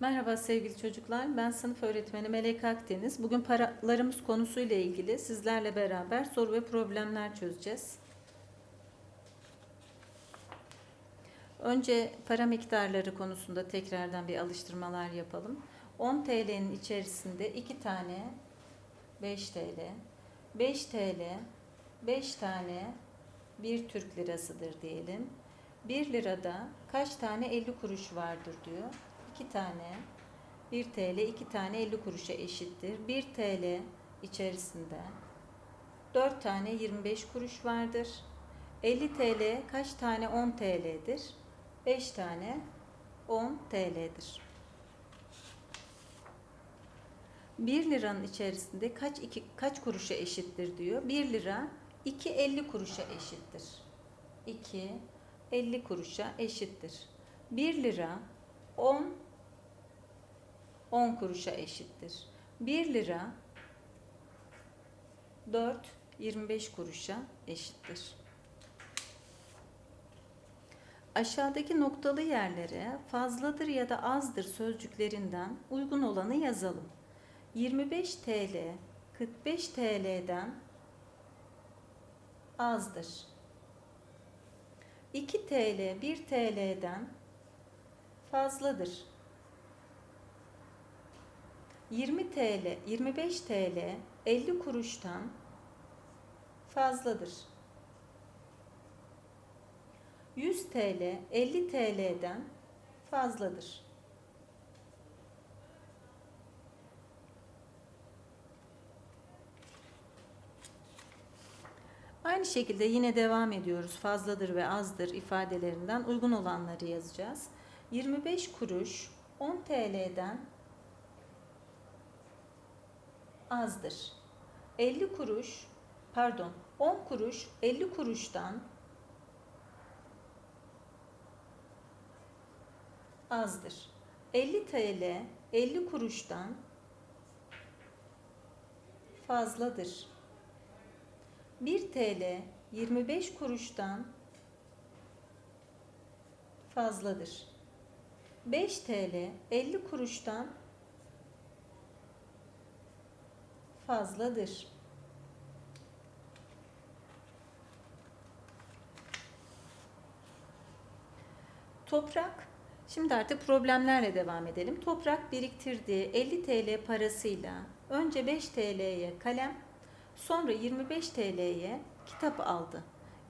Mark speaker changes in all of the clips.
Speaker 1: Merhaba sevgili çocuklar. Ben sınıf öğretmeni Melek Akdeniz. Bugün paralarımız konusuyla ilgili sizlerle beraber soru ve problemler çözeceğiz. Önce para miktarları konusunda tekrardan bir alıştırmalar yapalım. 10 TL'nin içerisinde 2 tane 5 TL, 5 TL, 5 tane 1 Türk lirasıdır diyelim. 1 lirada kaç tane 50 kuruş vardır diyor. 2 tane 1 TL 2 tane 50 kuruşa eşittir. 1 TL içerisinde 4 tane 25 kuruş vardır. 50 TL kaç tane 10 TL'dir? 5 tane 10 TL'dir. 1 liranın içerisinde kaç iki, kaç kuruşa eşittir diyor. 1 lira 2 50 kuruşa eşittir. 2 50 kuruşa eşittir. 1 lira 10 10 kuruşa eşittir. 1 lira 4 25 kuruşa eşittir. Aşağıdaki noktalı yerlere fazladır ya da azdır sözcüklerinden uygun olanı yazalım. 25 TL 45 TL'den azdır. 2 TL 1 TL'den fazladır. 20 TL, 25 TL 50 kuruştan fazladır. 100 TL 50 TL'den fazladır. Aynı şekilde yine devam ediyoruz. Fazladır ve azdır ifadelerinden uygun olanları yazacağız. 25 kuruş 10 TL'den azdır. 50 kuruş pardon 10 kuruş 50 kuruştan azdır. 50 TL 50 kuruştan fazladır. 1 TL 25 kuruştan fazladır. 5 TL 50 kuruştan fazladır. Toprak Şimdi artık problemlerle devam edelim. Toprak biriktirdiği 50 TL parasıyla önce 5 TL'ye kalem, sonra 25 TL'ye kitap aldı.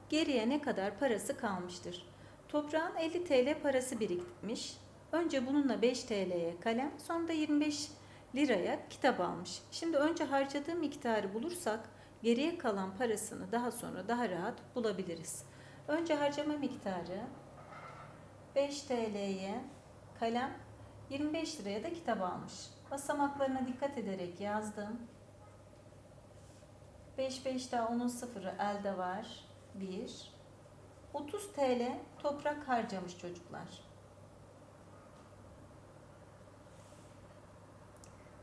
Speaker 1: Geriye ne kadar parası kalmıştır? Toprağın 50 TL parası birikmiş. Önce bununla 5 TL'ye kalem, sonra da 25 liraya kitap almış. Şimdi önce harcadığı miktarı bulursak geriye kalan parasını daha sonra daha rahat bulabiliriz. Önce harcama miktarı 5 TL'ye kalem 25 liraya da kitap almış. Basamaklarına dikkat ederek yazdım. 5 5 daha onun sıfırı elde var. 1 30 TL toprak harcamış çocuklar.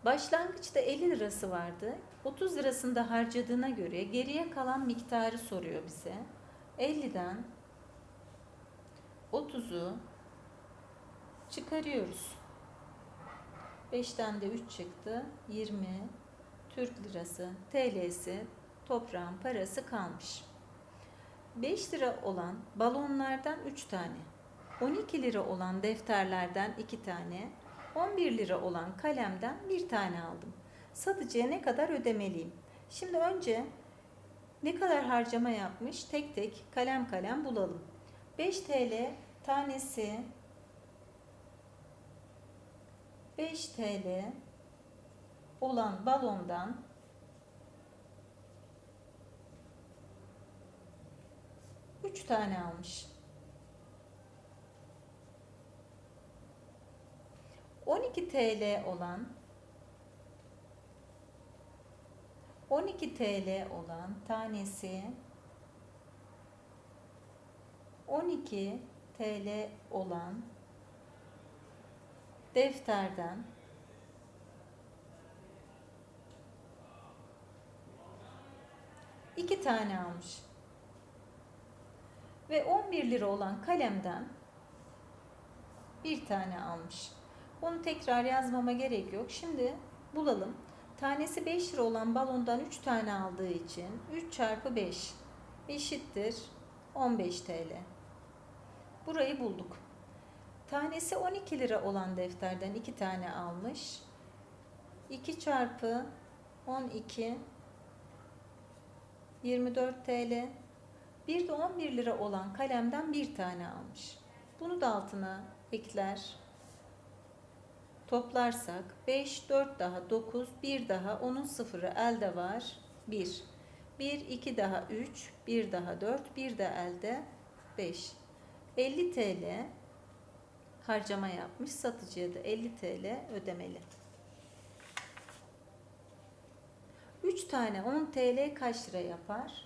Speaker 1: Başlangıçta 50 lirası vardı. 30 lirasını da harcadığına göre geriye kalan miktarı soruyor bize. 50'den 30'u çıkarıyoruz. 5'ten de 3 çıktı. 20 Türk lirası, TL'si, toprağın parası kalmış. 5 lira olan balonlardan 3 tane, 12 lira olan defterlerden 2 tane, 11 lira olan kalemden 1 tane aldım. Satıcıya ne kadar ödemeliyim? Şimdi önce ne kadar harcama yapmış tek tek kalem kalem bulalım. 5 TL tanesi 5 TL olan balondan üç tane almış. 12 TL olan 12 TL olan tanesi 12 TL olan defterden iki tane almış. Ve 11 lira olan kalemden bir tane almış. Onu tekrar yazmama gerek yok. Şimdi bulalım. Tanesi 5 lira olan balondan 3 tane aldığı için 3 çarpı 5 eşittir 15 TL. Burayı bulduk. Tanesi 12 lira olan defterden 2 tane almış. 2 çarpı 12 24 TL. Bir de 11 lira olan kalemden bir tane almış. Bunu da altına ekler. Toplarsak 5, 4 daha 9, 1 daha onun sıfırı elde var 1. 1, 2 daha 3, 1 daha 4, 1 de elde 5. 50 TL harcama yapmış. Satıcıya da 50 TL ödemeli. 3 tane 10 TL kaç lira yapar?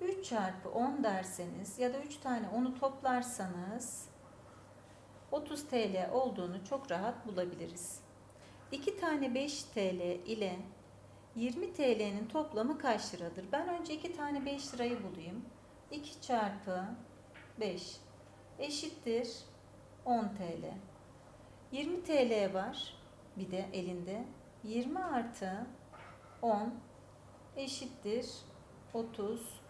Speaker 1: 3 çarpı 10 derseniz ya da 3 tane onu toplarsanız 30 TL olduğunu çok rahat bulabiliriz. 2 tane 5 TL ile 20 TL'nin toplamı kaç liradır? Ben önce 2 tane 5 lirayı bulayım. 2 çarpı 5 eşittir 10 TL. 20 TL var bir de elinde. 20 artı 10 eşittir 30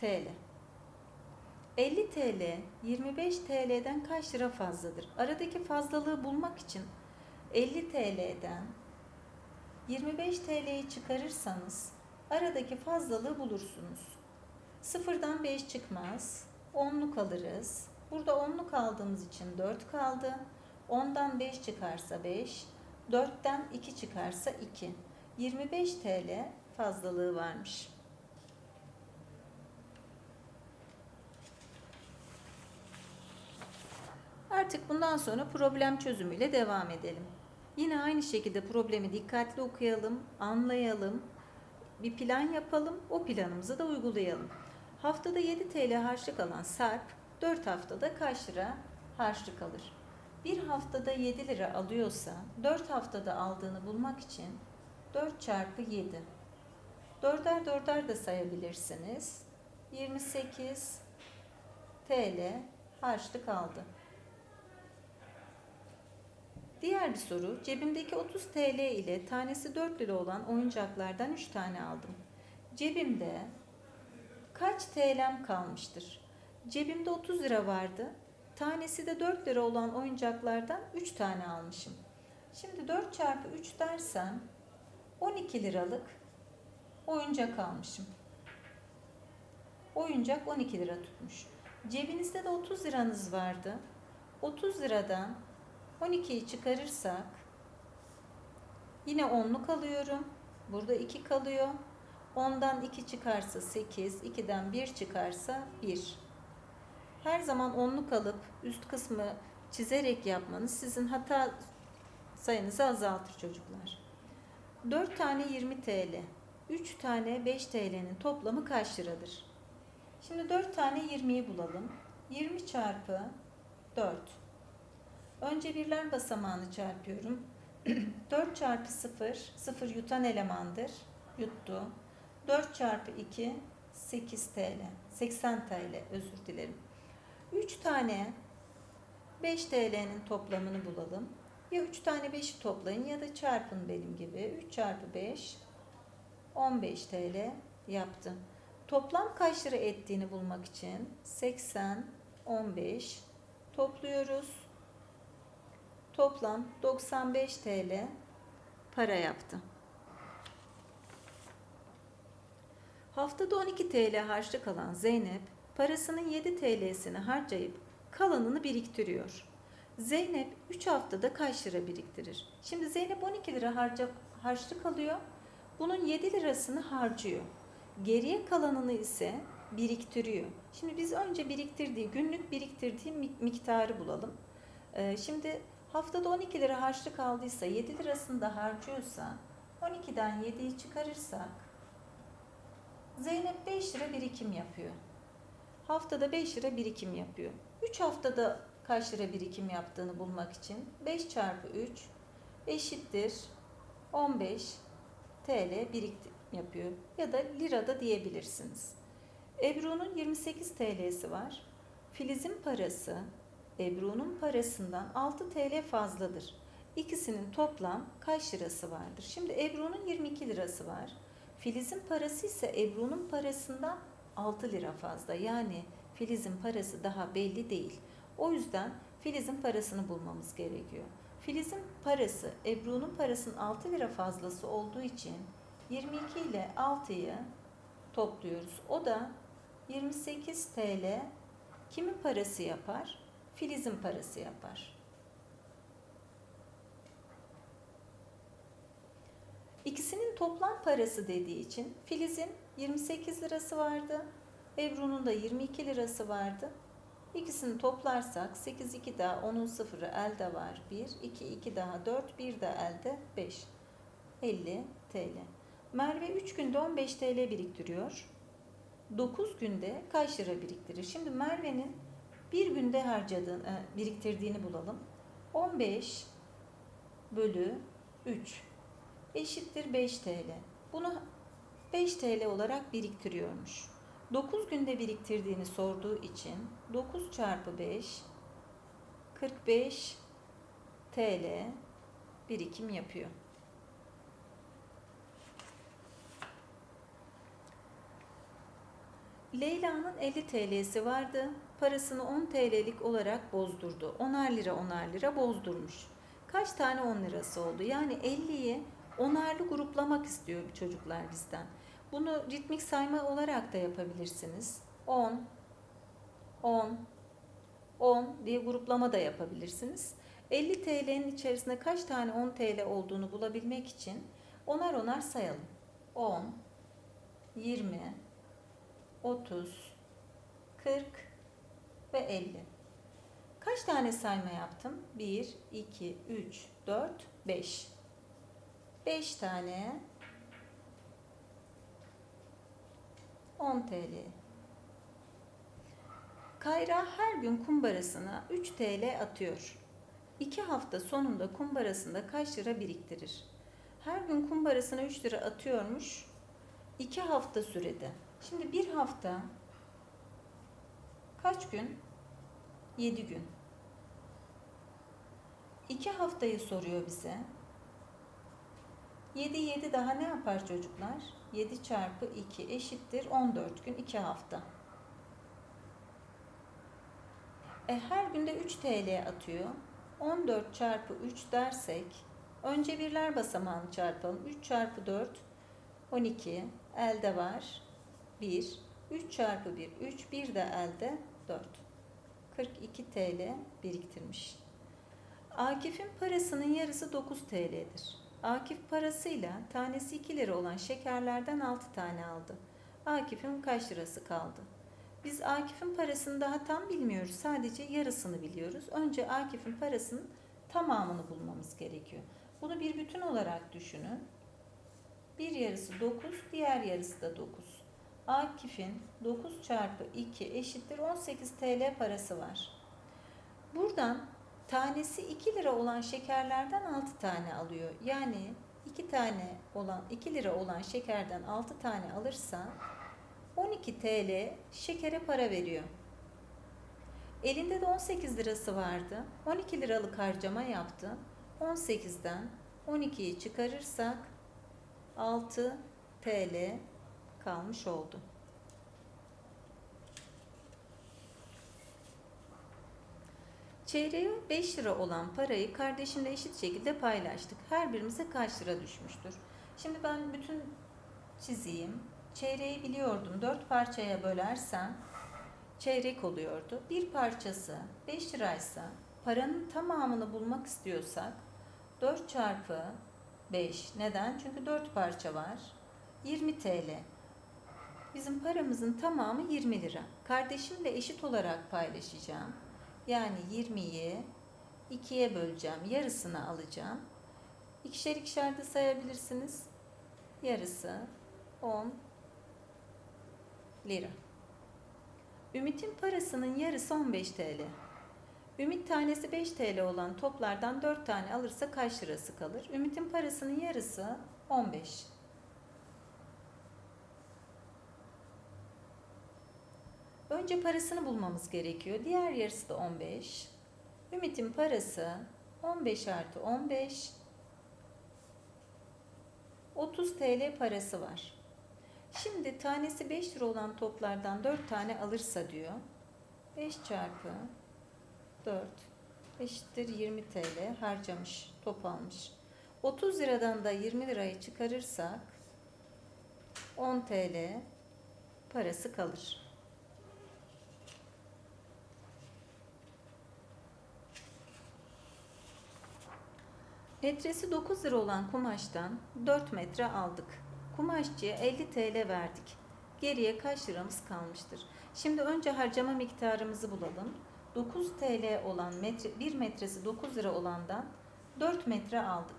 Speaker 1: TL. 50 TL 25 TL'den kaç lira fazladır? Aradaki fazlalığı bulmak için 50 TL'den 25 TL'yi çıkarırsanız aradaki fazlalığı bulursunuz. Sıfırdan 5 çıkmaz. 10'luk alırız. Burada 10'luk aldığımız için 4 kaldı. 10'dan 5 çıkarsa 5. 4'ten 2 çıkarsa 2. 25 TL fazlalığı varmış. Artık bundan sonra problem çözümüyle devam edelim. Yine aynı şekilde problemi dikkatli okuyalım, anlayalım, bir plan yapalım, o planımızı da uygulayalım. Haftada 7 TL harçlık alan Sarp, 4 haftada kaç lira harçlık alır? Bir haftada 7 lira alıyorsa 4 haftada aldığını bulmak için 4 çarpı 7. Dörder dörder de sayabilirsiniz. 28 TL harçlık aldı. Diğer bir soru. Cebimdeki 30 TL ile tanesi 4 lira olan oyuncaklardan 3 tane aldım. Cebimde kaç TL'm kalmıştır? Cebimde 30 lira vardı. Tanesi de 4 lira olan oyuncaklardan 3 tane almışım. Şimdi 4 çarpı 3 dersem 12 liralık oyuncak almışım. Oyuncak 12 lira tutmuş. Cebinizde de 30 liranız vardı. 30 liradan 12'yi çıkarırsak yine 10'luk alıyorum. Burada 2 kalıyor. 10'dan 2 çıkarsa 8, 2'den 1 çıkarsa 1. Her zaman 10'luk alıp üst kısmı çizerek yapmanız sizin hata sayınızı azaltır çocuklar. 4 tane 20 TL, 3 tane 5 TL'nin toplamı kaç liradır? Şimdi 4 tane 20'yi bulalım. 20 çarpı 4. Önce birler basamağını çarpıyorum. 4 çarpı 0, 0 yutan elemandır. Yuttu. 4 çarpı 2, 8 TL. 80 TL özür dilerim. 3 tane 5 TL'nin toplamını bulalım. Ya 3 tane 5'i toplayın ya da çarpın benim gibi. 3 çarpı 5, 15 TL yaptı. Toplam kaç lira ettiğini bulmak için 80, 15 topluyoruz. Toplam 95 TL para yaptı. Haftada 12 TL harçlık alan Zeynep parasının 7 TL'sini harcayıp kalanını biriktiriyor. Zeynep 3 haftada kaç lira biriktirir? Şimdi Zeynep 12 lira harca, harçlık alıyor. Bunun 7 lirasını harcıyor. Geriye kalanını ise biriktiriyor. Şimdi biz önce biriktirdiği, günlük biriktirdiği miktarı bulalım. Ee, şimdi haftada 12 lira harçlık aldıysa, 7 lirasını da harcıyorsa, 12'den 7'yi çıkarırsak Zeynep 5 lira birikim yapıyor. Haftada 5 lira birikim yapıyor. 3 haftada kaç lira birikim yaptığını bulmak için 5 çarpı 3 eşittir 15 TL birikim yapıyor. Ya da lirada diyebilirsiniz. Ebru'nun 28 TL'si var. Filiz'in parası Ebru'nun parasından 6 TL fazladır. İkisinin toplam kaç lirası vardır? Şimdi Ebru'nun 22 lirası var. Filiz'in parası ise Ebru'nun parasından 6 lira fazla. Yani Filiz'in parası daha belli değil. O yüzden Filiz'in parasını bulmamız gerekiyor. Filiz'in parası Ebru'nun parasının 6 lira fazlası olduğu için 22 ile 6'yı topluyoruz. O da 28 TL kimin parası yapar? Filiz'in parası yapar. İkisinin toplam parası dediği için Filiz'in 28 lirası vardı. Ebru'nun da 22 lirası vardı. İkisini toplarsak 8 2 daha 10'un sıfırı elde var 1, 2 2 daha 4, 1 de elde 5. 50 TL. Merve 3 günde 15 TL biriktiriyor. 9 günde kaç lira biriktirir? Şimdi Merve'nin bir günde harcadığını, e, biriktirdiğini bulalım. 15 bölü 3 eşittir 5 TL. Bunu 5 TL olarak biriktiriyormuş. 9 günde biriktirdiğini sorduğu için 9 çarpı 5 45 TL birikim yapıyor. Leyla'nın 50 TL'si vardı. Parasını 10 TL'lik olarak bozdurdu. 10'ar lira 10'ar lira bozdurmuş. Kaç tane 10 lirası oldu? Yani 50'yi onarlı gruplamak istiyor çocuklar bizden. Bunu ritmik sayma olarak da yapabilirsiniz. 10, 10, 10 diye gruplama da yapabilirsiniz. 50 TL'nin içerisinde kaç tane 10 TL olduğunu bulabilmek için onar onar sayalım. 10, 20, 30, 40 ve 50. Kaç tane sayma yaptım? 1, 2, 3, 4, 5. 5 tane 10 TL. Kayra her gün kumbarasına 3 TL atıyor. 2 hafta sonunda kumbarasında kaç lira biriktirir? Her gün kumbarasına 3 lira atıyormuş. 2 hafta sürede. Şimdi bir hafta kaç gün? 7 gün. 2 haftayı soruyor bize. 7 7 daha ne yapar çocuklar? 7 çarpı 2 eşittir 14 gün 2 hafta. E, her günde 3 TL atıyor. 14 çarpı 3 dersek önce birler basamağını çarpalım. 3 çarpı 4 12 elde var 1 3 çarpı 1 3 1 de elde 4 42 TL biriktirmiş. Akif'in parasının yarısı 9 TL'dir. Akif parasıyla tanesi 2 lira olan şekerlerden 6 tane aldı. Akif'in kaç lirası kaldı? Biz Akif'in parasını daha tam bilmiyoruz. Sadece yarısını biliyoruz. Önce Akif'in parasının tamamını bulmamız gerekiyor. Bunu bir bütün olarak düşünün. Bir yarısı 9, diğer yarısı da 9. Akif'in 9 çarpı 2 eşittir 18 TL parası var. Buradan tanesi 2 lira olan şekerlerden 6 tane alıyor. Yani 2 tane olan 2 lira olan şekerden 6 tane alırsa 12 TL şekere para veriyor. Elinde de 18 lirası vardı. 12 liralık harcama yaptı. 18'den 12'yi çıkarırsak 6 TL kalmış oldu. Çeyreğe 5 lira olan parayı kardeşimle eşit şekilde paylaştık. Her birimize kaç lira düşmüştür? Şimdi ben bütün çizeyim. Çeyreği biliyordum. 4 parçaya bölersem çeyrek oluyordu. Bir parçası 5 liraysa paranın tamamını bulmak istiyorsak 4 çarpı 5. Neden? Çünkü 4 parça var. 20 TL. Bizim paramızın tamamı 20 lira. Kardeşimle eşit olarak paylaşacağım. Yani 20'yi 2'ye böleceğim. Yarısını alacağım. İkişer ikişer de sayabilirsiniz. Yarısı 10 lira. Ümit'in parasının yarısı 15 TL. Ümit tanesi 5 TL olan toplardan 4 tane alırsa kaç lirası kalır? Ümit'in parasının yarısı 15. Önce parasını bulmamız gerekiyor. Diğer yarısı da 15. Ümit'in parası 15 artı 15 30 TL parası var. Şimdi tanesi 5 lira olan toplardan 4 tane alırsa diyor. 5 çarpı 4 eşittir 20 TL harcamış, top almış. 30 liradan da 20 lirayı çıkarırsak 10 TL parası kalır. Metresi 9 lira olan kumaştan 4 metre aldık. Kumaşçıya 50 TL verdik. Geriye kaç liramız kalmıştır? Şimdi önce harcama miktarımızı bulalım. 9 TL olan metre, 1 metresi 9 lira olandan 4 metre aldık.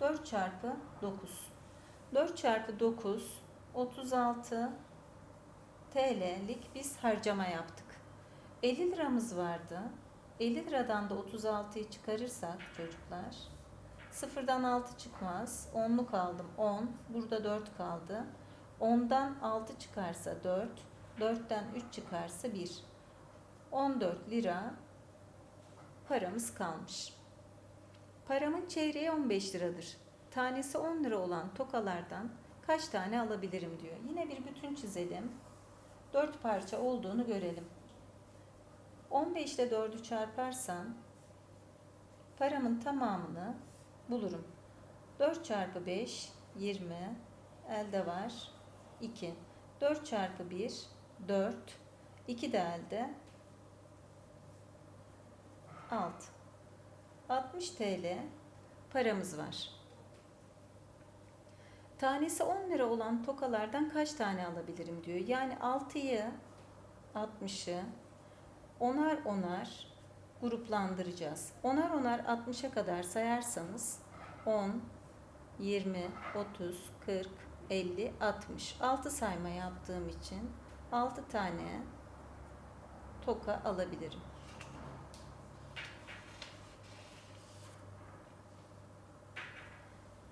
Speaker 1: 4 çarpı 9. 4 çarpı 9 36 TL'lik biz harcama yaptık. 50 liramız vardı. 50 liradan da 36'yı çıkarırsak çocuklar Sıfırdan 6 çıkmaz. 10'luk aldım 10. Burada 4 kaldı. 10'dan 6 çıkarsa 4. 4'ten 3 çıkarsa 1. 14 lira paramız kalmış. Paramın çeyreği 15 liradır. Tanesi 10 lira olan tokalardan kaç tane alabilirim diyor. Yine bir bütün çizelim. 4 parça olduğunu görelim. 15 ile 4'ü çarparsam paramın tamamını bulurum. 4 çarpı 5 20 elde var 2. 4 çarpı 1 4 2 de elde 6. 60 TL paramız var. Tanesi 10 lira olan tokalardan kaç tane alabilirim diyor. Yani 6'yı 60'ı onar onar gruplandıracağız. Onar onar 60'a kadar sayarsanız 10, 20, 30, 40, 50, 60. 6 sayma yaptığım için 6 tane toka alabilirim.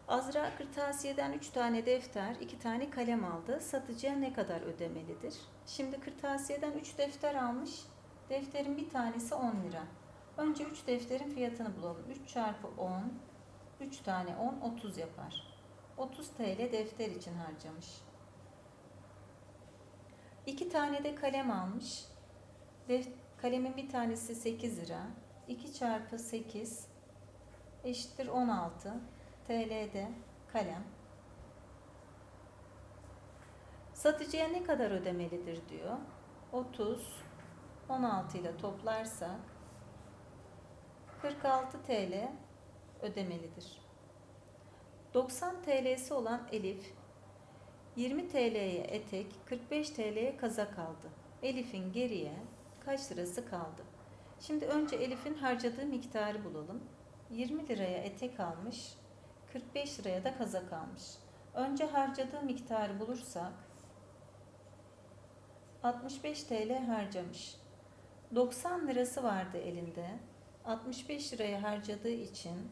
Speaker 1: Azra kırtasiyeden 3 tane defter, 2 tane kalem aldı. Satıcıya ne kadar ödemelidir? Şimdi kırtasiyeden 3 defter almış. Defterin bir tanesi 10 lira. Önce 3 defterin fiyatını bulalım. 3 çarpı 10, 3 tane 10, 30 yapar. 30 TL defter için harcamış. 2 tane de kalem almış. Def kalemin bir tanesi 8 lira. 2 çarpı 8 eşittir 16 TL'de kalem. Satıcıya ne kadar ödemelidir diyor. 30 16 ile toplarsak 46 TL ödemelidir. 90 TL'si olan Elif 20 TL'ye etek, 45 TL'ye kazak aldı. Elif'in geriye kaç lirası kaldı? Şimdi önce Elif'in harcadığı miktarı bulalım. 20 liraya etek almış, 45 liraya da kazak almış. Önce harcadığı miktarı bulursak 65 TL harcamış. 90 lirası vardı elinde. 65 liraya harcadığı için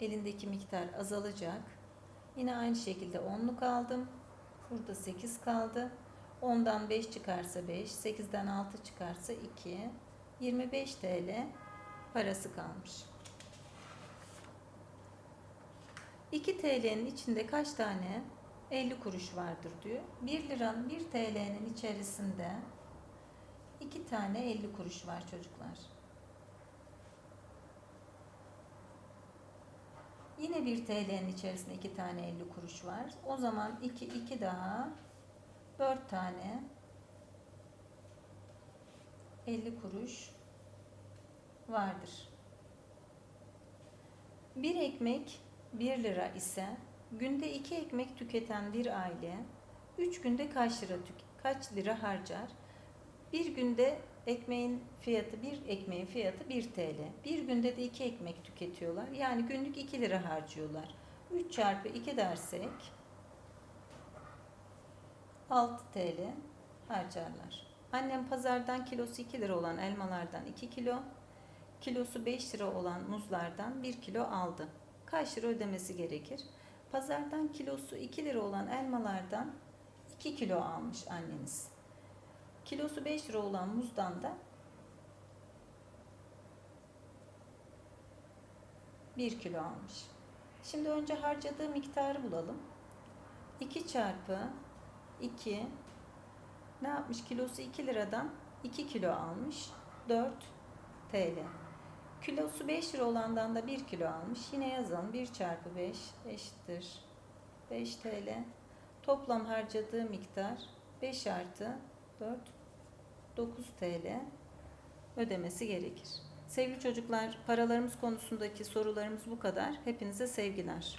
Speaker 1: elindeki miktar azalacak. Yine aynı şekilde 10'luk aldım. Burada 8 kaldı. 10'dan 5 çıkarsa 5, 8'den 6 çıkarsa 2. 25 TL parası kalmış. 2 TL'nin içinde kaç tane 50 kuruş vardır diyor. 1 liranın 1 TL'nin içerisinde 2 tane 50 kuruş var çocuklar. Yine bir TL'nin içerisinde 2 tane 50 kuruş var. O zaman 2 2 daha 4 tane 50 kuruş vardır. Bir ekmek 1 lira ise günde 2 ekmek tüketen bir aile 3 günde kaç lira kaç lira harcar? Bir günde ekmeğin fiyatı, bir ekmeğin fiyatı 1 TL. Bir günde de 2 ekmek tüketiyorlar. Yani günlük 2 lira harcıyorlar. 3 çarpı 2 dersek 6 TL harcarlar. Annem pazardan kilosu 2 lira olan elmalardan 2 kilo, kilosu 5 lira olan muzlardan 1 kilo aldı. Kaç lira ödemesi gerekir? Pazardan kilosu 2 lira olan elmalardan 2 kilo almış anneniz. Kilosu 5 lira olan muzdan da 1 kilo almış. Şimdi önce harcadığı miktarı bulalım. 2 çarpı 2 ne yapmış? Kilosu 2 liradan 2 kilo almış. 4 TL. Kilosu 5 lira olandan da 1 kilo almış. Yine yazalım. 1 çarpı 5 eşittir 5 TL. Toplam harcadığı miktar 5 artı 4 9 TL ödemesi gerekir. Sevgili çocuklar, paralarımız konusundaki sorularımız bu kadar. Hepinize sevgiler.